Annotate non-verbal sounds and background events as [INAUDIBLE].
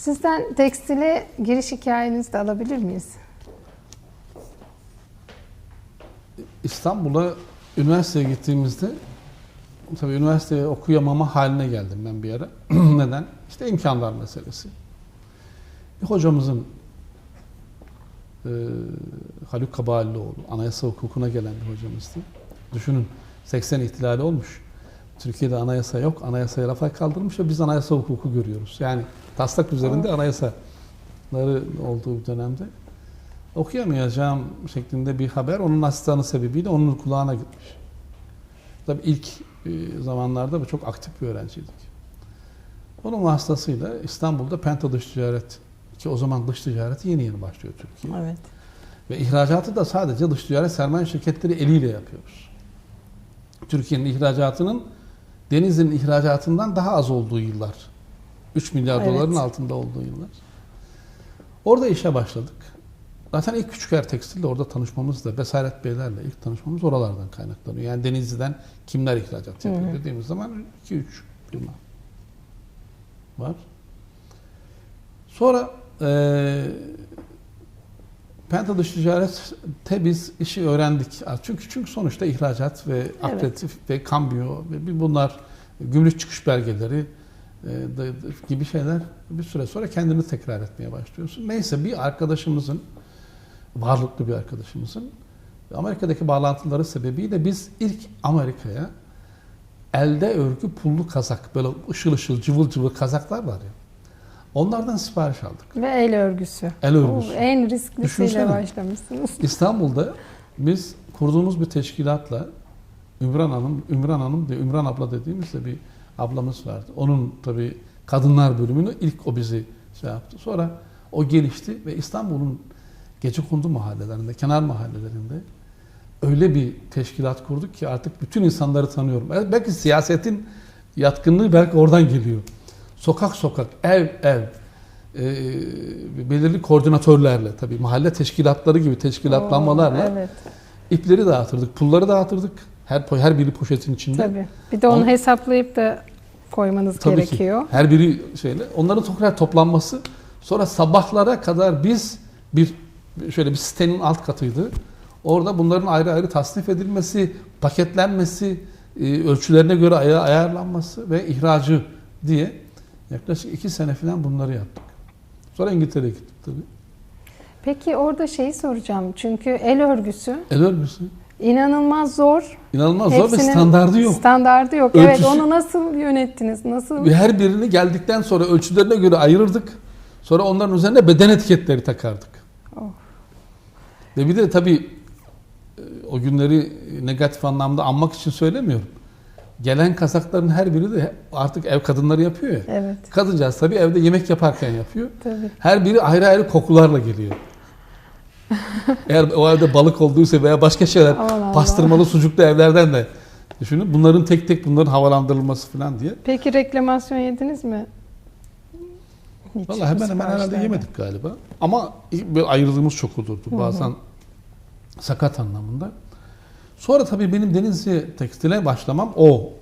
Sizden tekstile giriş hikayenizi de alabilir miyiz? İstanbul'a üniversiteye gittiğimizde tabii üniversiteye okuyamama haline geldim ben bir ara. [CLEARS THROAT] Neden? İşte imkanlar meselesi. Bir hocamızın e, Haluk Kabalioğlu, anayasa hukukuna gelen bir hocamızdı. Düşünün 80 ihtilali olmuş. Türkiye'de anayasa yok. Anayasaya rafa kaldırmış ve biz anayasa hukuku görüyoruz. Yani taslak üzerinde anayasaları olduğu dönemde okuyamayacağım şeklinde bir haber onun asistanı sebebiyle onun kulağına gitmiş. Tabii ilk e, zamanlarda bu çok aktif bir öğrenciydik. Onun vasıtasıyla İstanbul'da Penta Dış Ticaret ki o zaman dış ticareti yeni yeni başlıyor Türkiye. Evet. Ve ihracatı da sadece dış ticaret sermaye şirketleri eliyle yapıyoruz. Türkiye'nin ihracatının denizin ihracatından daha az olduğu yıllar. 3 milyar Evet. doların altında olduğu yıllar. Orada işe başladık. Zaten ilk Küçüker Tekstil'le orada tanışmamız da Besaret Beylerle ilk tanışmamız oralardan kaynaklanıyor. Yani Denizli'den kimler ihracat yapıyor Hı hı. dediğimiz zaman 2-3 firma var. Sonra eee Penta dış ticarette biz işi öğrendik. Çünkü çünkü sonuçta ihracat ve akreditatif ve kambiyo ve bunlar gümrük çıkış belgeleri e, gibi şeyler bir süre sonra kendini tekrar etmeye başlıyorsun. Neyse bir arkadaşımızın varlıklı bir arkadaşımızın Amerika'daki bağlantıları sebebiyle biz ilk Amerika'ya elde örgü pullu kazak böyle ışıl ışıl cıvıl cıvıl kazaklar var ya. Onlardan sipariş aldık. Ve el örgüsü. El örgüsü. Oo, en risklisiyle Düşünsene. başlamışsınız. [LAUGHS] İstanbul'da biz kurduğumuz bir teşkilatla Ümran Hanım, Ümran Hanım diye Ümran abla dediğimiz de bir ablamız vardı. Onun tabii kadınlar bölümünü ilk o bizi şey yaptı. Sonra o gelişti ve İstanbul'un gecekondu mahallelerinde, kenar mahallelerinde öyle bir teşkilat kurduk ki artık bütün insanları tanıyorum. Belki siyasetin yatkınlığı belki oradan geliyor. Sokak sokak, ev ev, e, belirli koordinatörlerle tabii mahalle teşkilatları gibi teşkilatlanmalarla Oo, Evet. ipleri dağıtırdık, pulları dağıtırdık. Her her biri poşetin içinde. Tabii. Bir de onu Onu- hesaplayıp da koymanız Tabii gerekiyor. ki. Her biri şeyle. Onların tekrar toplanması. Sonra sabahlara kadar biz bir şöyle bir sitenin alt katıydı. Orada bunların ayrı ayrı tasnif edilmesi, paketlenmesi, e, ölçülerine göre aya- ayarlanması ve ihracı diye yaklaşık iki sene falan bunları yaptık. Sonra İngiltere'ye gittik tabii. Peki orada şeyi soracağım. Çünkü el örgüsü El örgüsü. İnanılmaz zor. İnanılmaz zor ve Hepsinin standardı yok. Standardı yok. Ölçüsü- Evet onu nasıl yönettiniz? Nasıl? Her birini geldikten sonra ölçülerine göre ayırırdık. Sonra onların üzerine beden etiketleri takardık. Oh. Ve bir de tabii e, o günleri negatif anlamda anmak için söylemiyorum. Gelen kazakların her biri de artık ev kadınları yapıyor ya. Evet. Kadıncağız tabii evde yemek yaparken yapıyor. Tabii. Her biri ayrı ayrı kokularla geliyor. [LAUGHS] Eğer o evde balık olduysa veya başka şeyler Allah. pastırmalı sucuklu evlerden de düşünün. Bunların tek tek bunların havalandırılması falan diye. Peki reklamasyon yediniz mi? Hiç Valla hemen hemen herhalde yemedik galiba. Ama böyle ayrıldığımız çok olurdu. Bazen sakat anlamında. Sonra tabii benim Denizli Tekstil'e başlamam o